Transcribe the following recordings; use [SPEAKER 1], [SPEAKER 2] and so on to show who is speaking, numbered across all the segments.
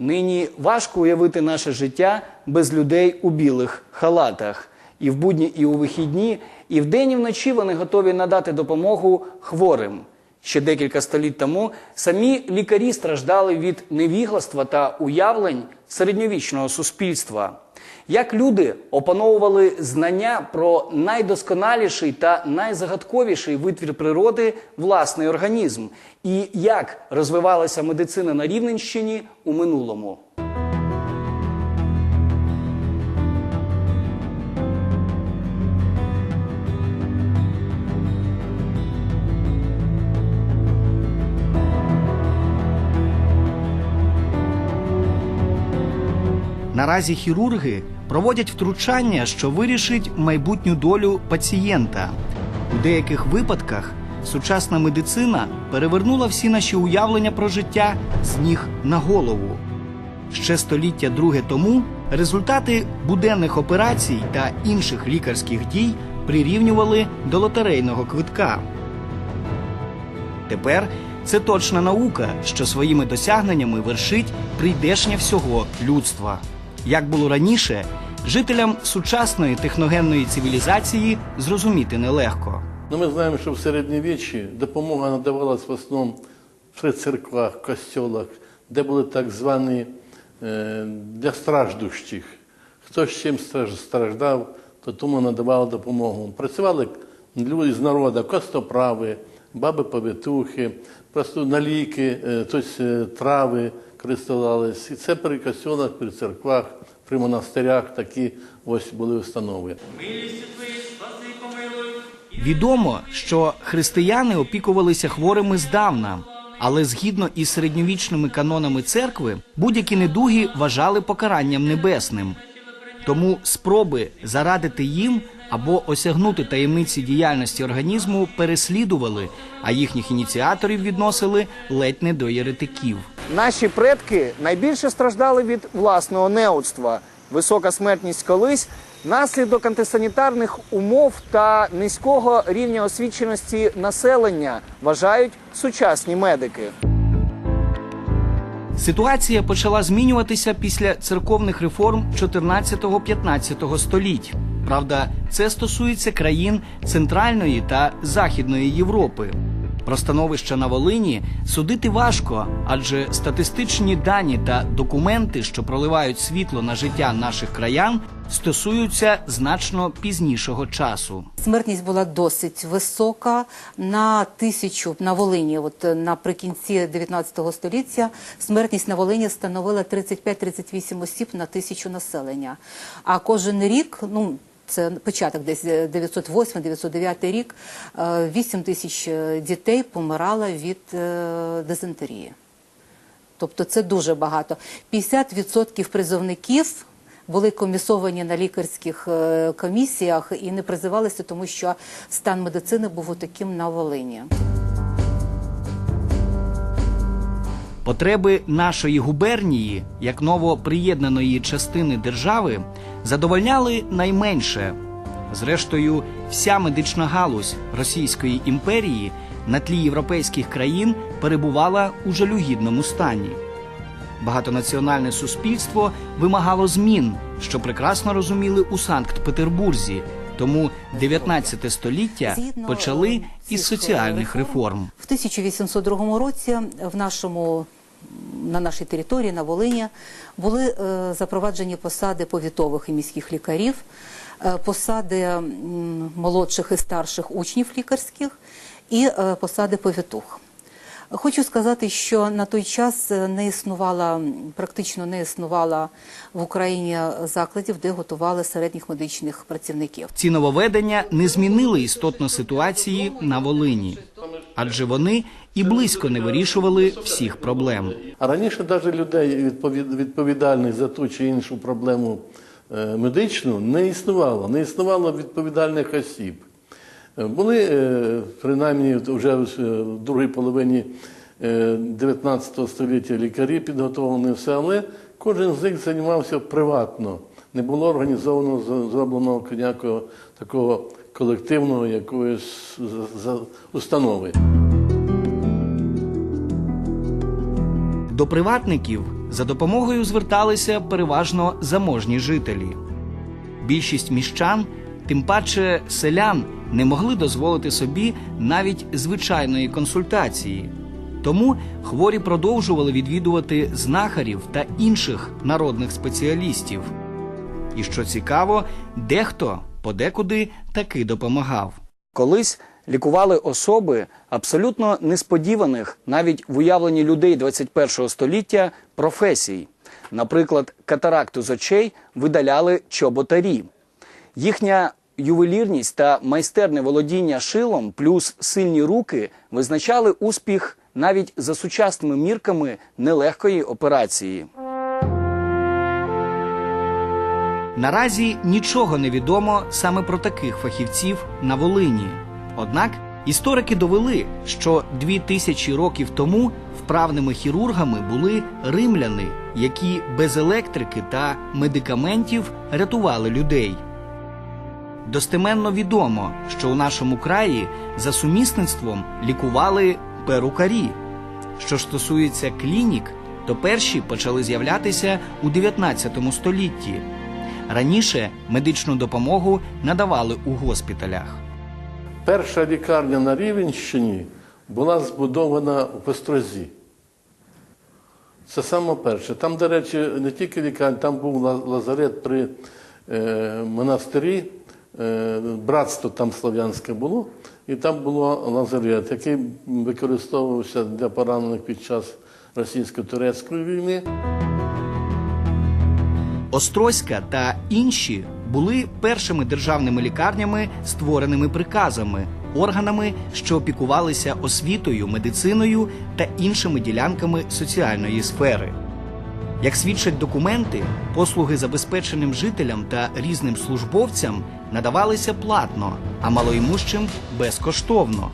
[SPEAKER 1] Нині важко уявити наше життя без людей у білих халатах. І в будні, і у вихідні, і вдень, і вночі вони готові надати допомогу хворим. Ще декілька століть тому самі лікарі страждали від невігластва та уявлень середньовічного суспільства. Як люди опановували знання про найдосконаліший та найзагадковіший витвір природи власний організм, і як розвивалася медицина на Рівненщині у минулому.
[SPEAKER 2] Наразі хірурги проводять втручання, що вирішить майбутню долю пацієнта. У деяких випадках сучасна медицина перевернула всі наші уявлення про життя з ніг на голову. Ще століття друге тому результати буденних операцій та інших лікарських дій прирівнювали до лотерейного квитка. Тепер це точна наука, що своїми досягненнями вершить прийдешнє всього людства. Як було раніше, жителям сучасної техногенної цивілізації зрозуміти нелегко.
[SPEAKER 3] Ну, ми знаємо, що в середньовіччі допомога надавалась в основному при церквах, костьолах, де були так звані е, для страждущих. Хто з чим страж- страждав, то тому надавали допомогу. Працювали люди з народу, костоправи, баби повитухи, просто на ліки, е, тобто е, трави користувались. І це при костьолах, при церквах, при монастирях такі ось були установи.
[SPEAKER 2] Відомо, що християни опікувалися хворими здавна, але згідно із середньовічними канонами церкви, будь-які недуги вважали покаранням небесним. Тому спроби зарадити їм або осягнути таємниці діяльності організму переслідували, а їхніх ініціаторів відносили ледь не до єретиків.
[SPEAKER 1] Наші предки найбільше страждали від власного неудства. Висока смертність колись, наслідок антисанітарних умов та низького рівня освіченості населення, вважають сучасні медики.
[SPEAKER 2] Ситуація почала змінюватися після церковних реформ 14-15 століть. Правда, це стосується країн Центральної та Західної Європи. Про становище на Волині судити важко, адже статистичні дані та документи, що проливають світло на життя наших краян, стосуються значно пізнішого часу.
[SPEAKER 4] Смертність була досить висока. На тисячу на Волині, от наприкінці 19 століття, смертність на Волині становила 35-38 осіб на тисячу населення. А кожен рік, ну це початок десь 908-909 рік, е, 8 тисяч е, дітей помирало від е, дизентерії. Тобто це дуже багато. 50% призовників були комісовані на лікарських е, комісіях і не призивалися, тому що стан медицини був таким на Волині.
[SPEAKER 2] Потреби нашої губернії, як новоприєднаної частини держави, задовольняли найменше. Зрештою, вся медична галузь Російської імперії на тлі європейських країн перебувала у жалюгідному стані. Багатонаціональне суспільство вимагало змін, що прекрасно розуміли у Санкт-Петербурзі. Тому 19 століття почали із соціальних реформ.
[SPEAKER 4] В 1802 році в нашому на нашій території на Волині були е, запроваджені посади повітових і міських лікарів, е, посади молодших і старших учнів лікарських і е, посади повітух. Хочу сказати, що на той час не існувала практично не існувала в Україні закладів, де готували середніх медичних працівників.
[SPEAKER 2] Ці нововведення не змінили істотно ситуації на Волині, адже вони і близько не вирішували всіх проблем.
[SPEAKER 3] А раніше навіть людей відповід- відповідальних за ту чи іншу проблему е, медичну не існувало. Не існувало відповідальних осіб. Е, Були, е, принаймні, вже в другій половині е, 19 століття лікарі підготовлені все, але кожен з них займався приватно. Не було організовано зробленого ніякого такого колективного якоїсь установи.
[SPEAKER 2] До приватників за допомогою зверталися переважно заможні жителі. Більшість міщан, тим паче селян, не могли дозволити собі навіть звичайної консультації. Тому хворі продовжували відвідувати знахарів та інших народних спеціалістів. І що цікаво, дехто подекуди таки допомагав.
[SPEAKER 1] Колись лікували особи абсолютно несподіваних навіть в уявленні людей 21-го століття професій. Наприклад, катаракту з очей видаляли чоботарі. Їхня ювелірність та майстерне володіння шилом плюс сильні руки визначали успіх навіть за сучасними мірками нелегкої операції.
[SPEAKER 2] Наразі нічого не відомо саме про таких фахівців на Волині. Однак історики довели, що дві тисячі років тому вправними хірургами були римляни, які без електрики та медикаментів рятували людей. Достеменно відомо, що у нашому краї за сумісництвом лікували перукарі. Що стосується клінік, то перші почали з'являтися у 19 столітті. Раніше медичну допомогу надавали у госпіталях.
[SPEAKER 3] Перша лікарня на Рівенщині була збудована в Острозі. Це саме перше. Там, до речі, не тільки лікарня, там був лазарет при е, монастирі, е, братство там слов'янське було, і там було лазарет, який використовувався для поранених під час російсько-турецької війни.
[SPEAKER 2] Острозька та інші були першими державними лікарнями, створеними приказами, органами, що опікувалися освітою, медициною та іншими ділянками соціальної сфери. Як свідчать документи, послуги забезпеченим жителям та різним службовцям надавалися платно, а малоімущим безкоштовно.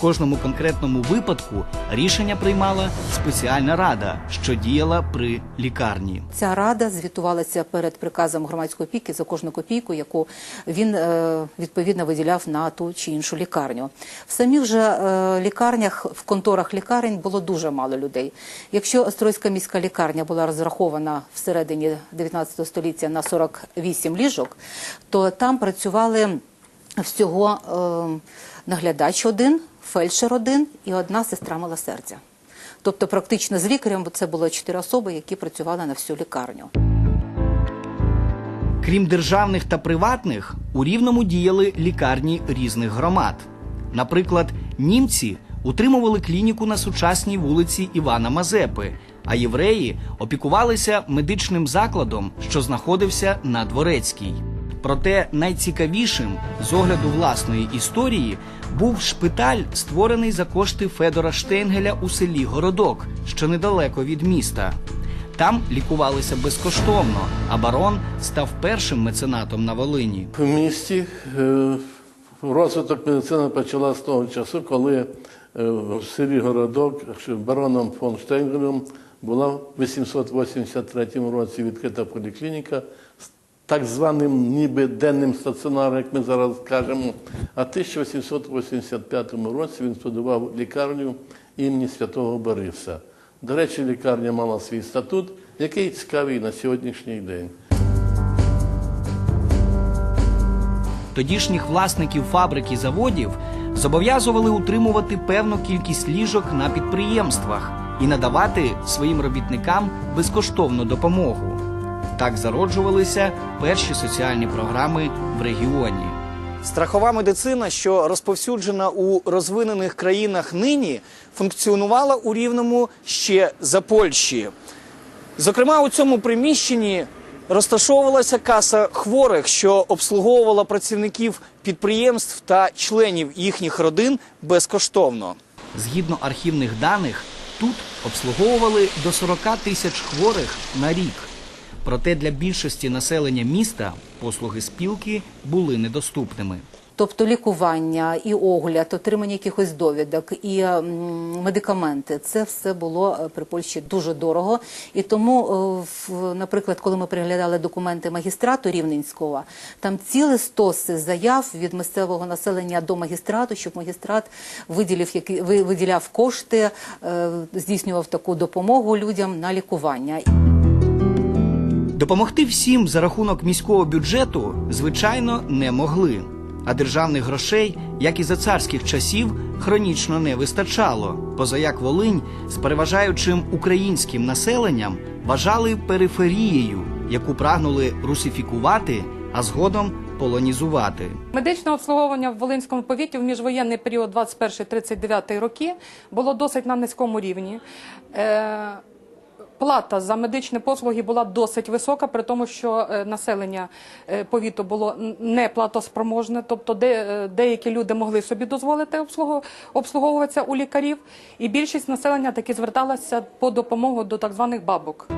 [SPEAKER 2] Кожному конкретному випадку рішення приймала спеціальна рада, що діяла при лікарні.
[SPEAKER 4] Ця рада звітувалася перед приказом громадської опіки за кожну копійку, яку він е, відповідно виділяв на ту чи іншу лікарню. В самих же е, лікарнях, в конторах лікарень було дуже мало людей. Якщо Острозька міська лікарня була розрахована всередині 19 століття на 48 ліжок, то там працювали всього е, наглядач один, фельдшер один і одна сестра милосердя. Тобто, практично з лікарем це було чотири особи, які працювали на всю лікарню.
[SPEAKER 2] Крім державних та приватних, у Рівному діяли лікарні різних громад. Наприклад, німці утримували клініку на сучасній вулиці Івана Мазепи, а євреї опікувалися медичним закладом, що знаходився на Дворецькій. Проте найцікавішим з огляду власної історії був шпиталь, створений за кошти Федора Штейнгеля у селі Городок, що недалеко від міста. Там лікувалися безкоштовно, а барон став першим меценатом на Волині.
[SPEAKER 3] В місті е, розвиток медицини почала з того часу, коли е, в селі Городок бароном фон Штейнгелем була в 883 році відкрита поліклініка так званим ніби денним стаціонаром, як ми зараз кажемо. А в 1885 році він збудував лікарню імені святого Бориса. До речі, лікарня мала свій статут, який цікавий на сьогоднішній день.
[SPEAKER 2] Тодішніх власників фабрик і заводів зобов'язували утримувати певну кількість ліжок на підприємствах і надавати своїм робітникам безкоштовну допомогу. Так зароджувалися перші соціальні програми в регіоні.
[SPEAKER 1] Страхова медицина, що розповсюджена у розвинених країнах нині, функціонувала у Рівному ще за Польщі. Зокрема, у цьому приміщенні розташовувалася каса хворих, що обслуговувала працівників підприємств та членів їхніх родин безкоштовно.
[SPEAKER 2] Згідно архівних даних, тут обслуговували до 40 тисяч хворих на рік. Проте для більшості населення міста послуги спілки були недоступними.
[SPEAKER 4] Тобто лікування і огляд, отримання якихось довідок і медикаменти це все було е, при Польщі дуже дорого. І тому, е, наприклад, коли ми переглядали документи магістрату Рівненського, там цілі стоси заяв від місцевого населення до магістрату, щоб магістрат виділив виділяв кошти, е, здійснював таку допомогу людям на лікування.
[SPEAKER 2] Допомогти всім за рахунок міського бюджету, звичайно, не могли. А державних грошей, як і за царських часів, хронічно не вистачало. Позаяк Волинь з переважаючим українським населенням вважали периферією, яку прагнули русифікувати, а згодом полонізувати.
[SPEAKER 5] Медичне обслуговування в Волинському повіті в міжвоєнний період 21-39 роки було досить на низькому рівні. Е, Плата за медичні послуги була досить висока, при тому, що е, населення е, повіту було не платоспроможне, тобто де, е, деякі люди могли собі дозволити обслуговуватися у лікарів, і більшість населення таки зверталася по допомогу до так званих бабок.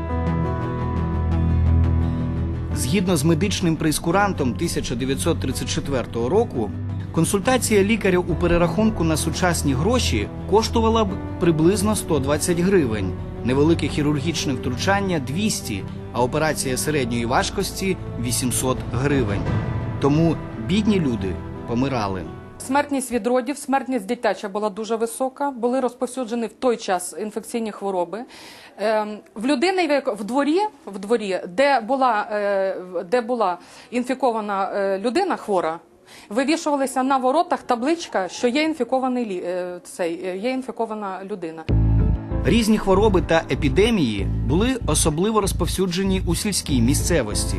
[SPEAKER 2] Згідно з медичним прейскурантом 1934 року, консультація лікаря у перерахунку на сучасні гроші коштувала б приблизно 120 гривень, невелике хірургічне втручання 200, а операція середньої важкості 800 гривень. Тому бідні люди помирали.
[SPEAKER 5] Смертність від родів, смертність дитяча була дуже висока. Були розповсюджені в той час інфекційні хвороби. Ем, В людини в дворі, в дворі, де була, е, де була інфікована е, людина хвора, вивішувалися на воротах табличка, що є інфікований е, цей, е, є інфікована людина.
[SPEAKER 2] Різні хвороби та епідемії були особливо розповсюджені у сільській місцевості,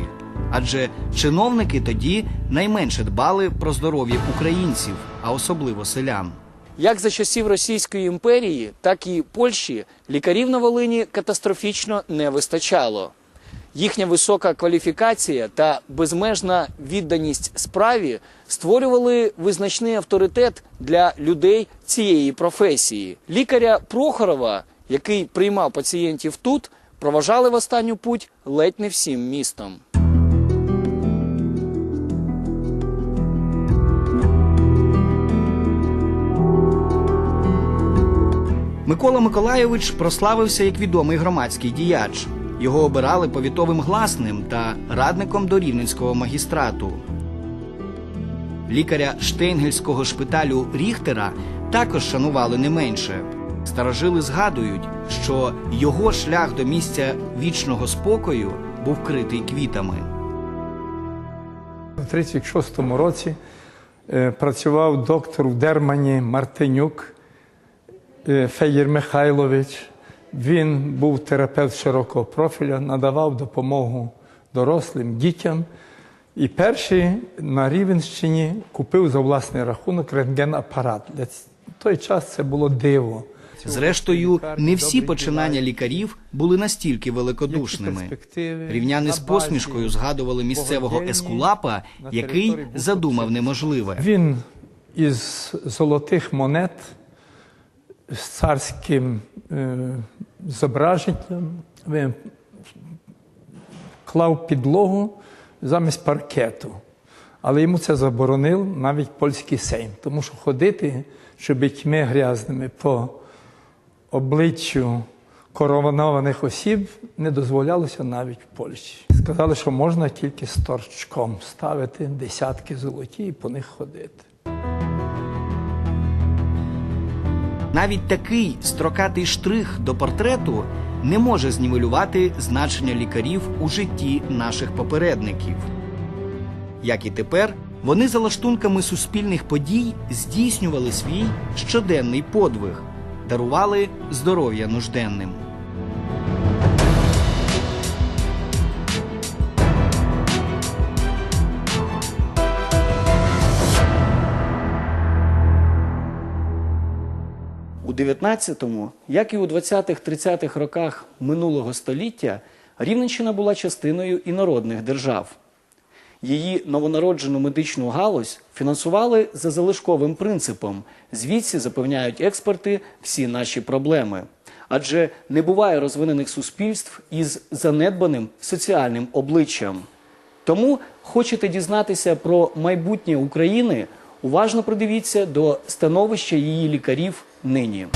[SPEAKER 2] адже чиновники тоді найменше дбали про здоров'я українців, а особливо селян.
[SPEAKER 1] Як за часів Російської імперії, так і Польщі лікарів на Волині катастрофічно не вистачало. Їхня висока кваліфікація та безмежна відданість справі створювали визначний авторитет для людей цієї професії. Лікаря Прохорова, який приймав пацієнтів тут, проважали в останню путь ледь не всім містом.
[SPEAKER 2] Микола Миколайович прославився як відомий громадський діяч. Його обирали повітовим гласним та радником до рівненського магістрату. Лікаря Штейнгельського шпиталю Ріхтера також шанували не менше. Старожили згадують, що його шлях до місця вічного спокою був вкритий квітами.
[SPEAKER 6] У 36-му році е, працював доктор в Дермані Мартинюк е, Феєр Михайлович. Він був терапевт широкого профіля, надавав допомогу дорослим, дітям. І перший на Рівенщині купив за власний рахунок рентген-апарат. Для той час це було диво.
[SPEAKER 2] Зрештою, не всі починання лікарів були настільки великодушними. Рівняни з посмішкою згадували місцевого ескулапа, який задумав неможливе.
[SPEAKER 6] Він із золотих монет з царським е, зображенням він клав підлогу замість паркету. Але йому це заборонив навіть польський сейм, тому що ходити чобітьми грязними по обличчю коронованих осіб не дозволялося навіть в Польщі. Сказали, що можна тільки з торчком ставити десятки золоті і по них ходити.
[SPEAKER 2] Навіть такий строкатий штрих до портрету не може знівелювати значення лікарів у житті наших попередників. Як і тепер, вони за лаштунками суспільних подій здійснювали свій щоденний подвиг, дарували здоров'я нужденним.
[SPEAKER 1] 19-му, як і у 20-30-х роках минулого століття, Рівненщина була частиною інородних держав. Її новонароджену медичну галузь фінансували за залишковим принципом. Звідси запевняють експерти всі наші проблеми.
[SPEAKER 2] адже не буває розвинених суспільств із занедбаним соціальним обличчям. Тому хочете дізнатися про майбутнє України, уважно придивіться до становища її лікарів нині.